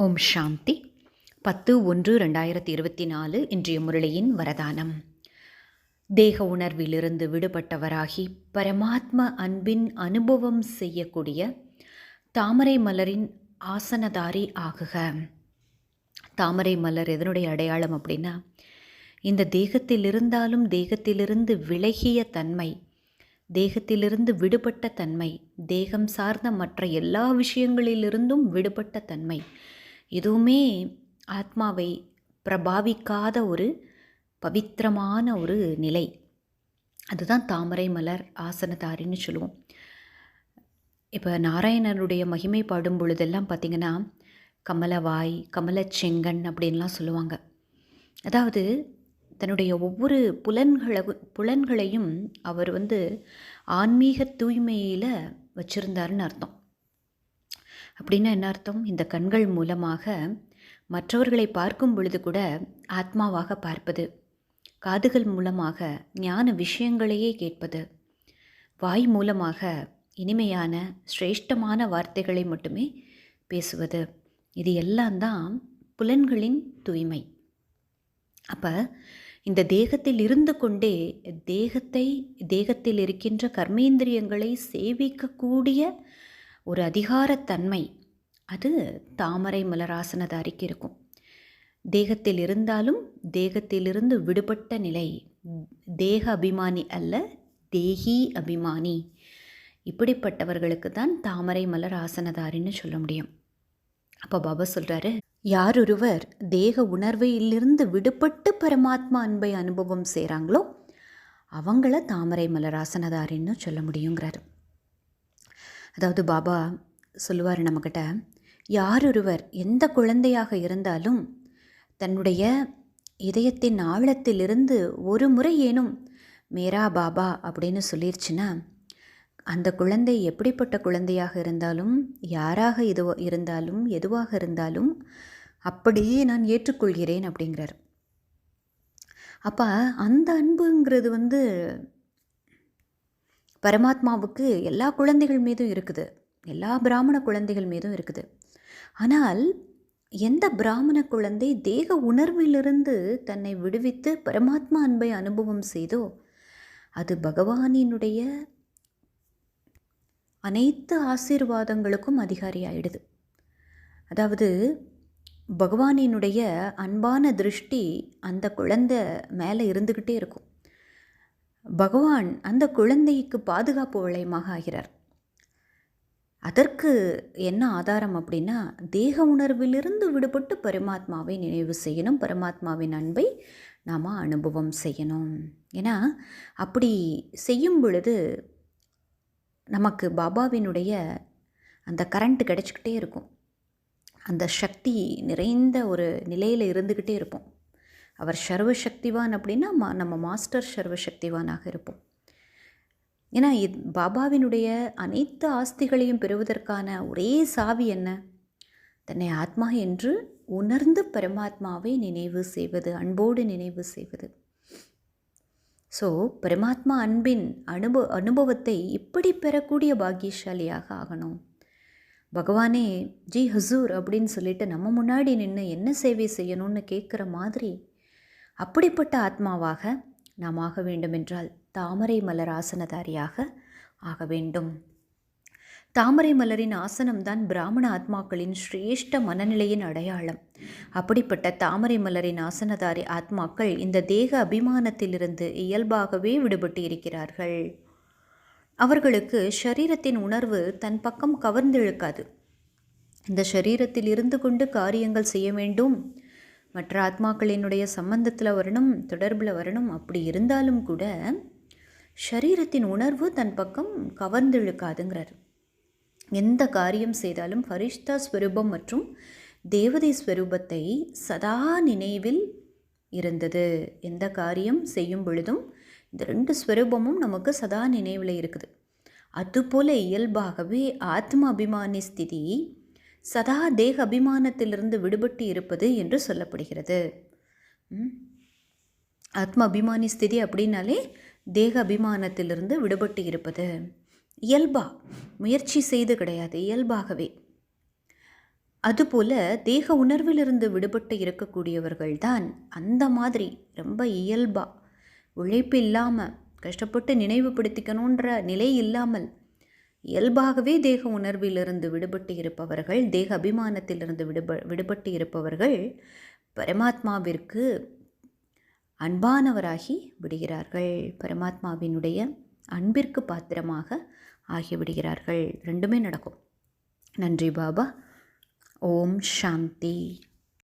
ஓம் சாந்தி. பத்து ஒன்று ரெண்டாயிரத்தி இருபத்தி நாலு இன்றைய முரளியின் வரதானம். தேக உணர்விலிருந்து விடுபட்டவராகி பரமாத்ம அன்பின் அனுபவம் செய்யக்கூடிய தாமரை மலரின் ஆசனதாரி ஆகுக. தாமரை மலர் எதனுடைய அடையாளம் அப்படின்னா இந்த தேகத்தில் இருந்தாலும் தேகத்திலிருந்து விலகிய தன்மை தேகத்திலிருந்து விடுபட்ட தன்மை தேகம் சார்ந்த மற்ற எல்லா விஷயங்களிலிருந்தும் விடுபட்ட தன்மை எதுவுமே ஆத்மாவை பிரபாவிக்காத ஒரு பவித்திரமான ஒரு நிலை. அதுதான் தாமரை மலர் ஆசனதாரின்னு சொல்லுவோம். இப்போ நாராயணனுடைய மகிமை பாடும் பொழுதெல்லாம் பார்த்திங்கன்னா கமலவாய் கமலச்செங்கன் அப்படின்லாம் சொல்லுவாங்க. அதாவது தன்னுடைய ஒவ்வொரு புலன்களை புலன்களையும் அவர் வந்து ஆன்மீக தூய்மையில் வச்சுருந்தாருன்னு அர்த்தம். அப்படின்னா என்ன அர்த்தம்? இந்த கண்கள் மூலமாக மற்றவர்களை பார்க்கும் பொழுது கூட ஆத்மாவாக பார்ப்பது. காதுகள் மூலமாக ஞான விஷயங்களையே கேட்பது. வாய் மூலமாக இனிமையான சிரேஷ்டமான வார்த்தைகளை மட்டுமே பேசுவது. இது எல்லாம் தான் புலன்களின் தூய்மை. அப்போ இந்த தேகத்தில் இருந்து கொண்டே தேகத்தை தேகத்தில் இருக்கின்ற கர்மேந்திரியங்களை சேவிக்கக்கூடிய ஒரு அதிகாரத்தன்மை அது தாமரை மலராசனதாரிக்கு இருக்கும். தேகத்தில் இருந்தாலும் தேகத்திலிருந்து விடுபட்ட நிலை. தேக அபிமானி அல்ல தேகி அபிமானி. இப்படிப்பட்டவர்களுக்கு தான் தாமரை மலர் ஆசனதாரின்னு சொல்ல முடியும். அப்போ பாபா சொல்கிறாரு யாரொருவர் தேக உணர்வையிலிருந்து விடுபட்டு பரமாத்மா அன்பை அனுபவம் செய்கிறாங்களோ அவங்கள தாமரை மலராசனதாரின்னு சொல்ல முடியுங்கிறாரு. அதாவது பாபா சொல்லுவார் நம்மக்கிட்ட யாரொருவர் எந்த குழந்தையாக இருந்தாலும் தன்னுடைய இதயத்தின் ஆழத்திலிருந்து ஒரு முறை ஏனும் மேரா பாபா அப்படின்னு சொல்லிருச்சுன்னா அந்த குழந்தை எப்படிப்பட்ட குழந்தையாக இருந்தாலும் யாராக இது இருந்தாலும் எதுவாக இருந்தாலும் அப்படியே நான் ஏற்றுக்கொள்கிறேன் அப்படிங்கிறார். அப்போ அந்த அன்புங்கிறது வந்து பரமாத்மாவுக்கு எல்லா குழந்தைகள் மீதும் இருக்குது. எல்லா பிராமண குழந்தைகள் மீதும் இருக்குது. ஆனால் எந்த பிராமண குழந்தை தேக உணர்விலிருந்து தன்னை விடுவித்து பரமாத்மா அன்பை அனுபவம் செய்தோ அது பகவானினுடைய அனைத்து ஆசீர்வாதங்களுக்கும் அதிகாரி ஆயிடுது அதாவது பகவானினுடைய அன்பான திருஷ்டி அந்த குழந்தை மேலே இருந்துக்கிட்டே இருக்கும். பகவான் அந்த குழந்தைக்கு பாதுகாப்பு வளையமாக ஆகிறார். அதற்கு என்ன ஆதாரம் அப்படின்னா தேக உணர்விலிருந்து விடுபட்டு பரமாத்மாவை நினைவு செய்யணும் பரமாத்மாவின் அன்பை நாம் அனுபவம் செய்யணும். ஏன்னா அப்படி செய்யும் பொழுது நமக்கு பாபாவினுடைய அந்த கரண்ட் கிடச்சிக்கிட்டே இருக்கும். அந்த சக்தி நிறைந்த ஒரு நிலையில் இருந்துக்கிட்டே இருப்போம் அவர் சர்வசக்திவான் அப்படின்னா மா நம்ம மாஸ்டர் சர்வசக்திவானாக இருப்போம். ஏன்னா இது பாபாவினுடைய அனைத்து ஆஸ்திகளையும் பெறுவதற்கான ஒரே சாவி என்ன? தன்னை ஆத்மா என்று உணர்ந்து பரமாத்மாவை நினைவு செய்வது அன்போடு நினைவு செய்வது. ஸோ பரமாத்மா அன்பின் அனுபவ அனுபவத்தை இப்படி பெறக்கூடிய பாக்கியசாலியாக ஆகணும். பகவானே ஜி ஹசூர் அப்படின்னு சொல்லிட்டு நம்ம முன்னாடி நின்று என்ன சேவை செய்யணும்னு கேட்குற மாதிரி அப்படிப்பட்ட ஆத்மாவாக நாம் ஆக வேண்டுமென்றால் தாமரை மலர் ஆசனதாரியாக ஆக வேண்டும். தாமரை மலரின் ஆசனம்தான் பிராமண ஆத்மாக்களின் சிரேஷ்ட மனநிலையின் அடையாளம். அப்படிப்பட்ட தாமரை மலரின் ஆசனதாரி ஆத்மாக்கள் இந்த தேக அபிமானத்திலிருந்து இயல்பாகவே விடுபட்டு இருக்கிறார்கள். அவர்களுக்கு ஷரீரத்தின் உணர்வு தன் பக்கம் கவர்ந்திழுக்காது. இந்த ஷரீரத்தில் இருந்து கொண்டு காரியங்கள் செய்ய வேண்டும். மற்ற ஆத்மாக்களினுடைய சம்பந்தத்தில் வரணும் தொடர்பில் வரணும் அப்படி இருந்தாலும் கூட ஷரீரத்தின் உணர்வு தன் பக்கம் கவர்ந்திழுக்காதுங்கிறார். எந்த காரியம் செய்தாலும் ஃபரிஷ்தா ஸ்வரூபம் மற்றும் தேவதை ஸ்வரூபத்தை சதா நினைவில் இருந்தது. எந்த காரியம் செய்யும் பொழுதும் இந்த ரெண்டு ஸ்வரூபமும் நமக்கு சதா நினைவில் இருக்குது. அதுபோல இயல்பாகவே ஆத்ம அபிமானி ஸ்திதி சதா தேக அபிமானத்திலிருந்து விடுபட்டு இருப்பது என்று சொல்லப்படுகிறது. ஆத்ம அபிமானி ஸ்திதி அப்படின்னாலே தேக அபிமானத்திலிருந்து விடுபட்டு இருப்பது. இயல்பா. முயற்சி செய்து கிடையாது. இயல்பாகவே. அதுபோல தேக உணர்விலிருந்து விடுபட்டு இருக்கக்கூடியவர்கள் தான் அந்த மாதிரி ரொம்ப இயல்பாக உழைப்பு இல்லாமல் கஷ்டப்பட்டு நினைவுபடுத்திக்கணுன்ற நிலை இல்லாமல் இயல்பாகவே தேக உணர்விலிருந்து விடுபட்டு இருப்பவர்கள் தேக அபிமானத்திலிருந்து விடுப விடுபட்டு இருப்பவர்கள் பரமாத்மாவிற்கு அன்பானவராகி விடுகிறார்கள். பரமாத்மாவினுடைய அன்பிற்கு பாத்திரமாக ஆகிவிடுகிறார்கள் ரெண்டுமே நடக்கும். நன்றி பாபா. ஓம் சாந்தி.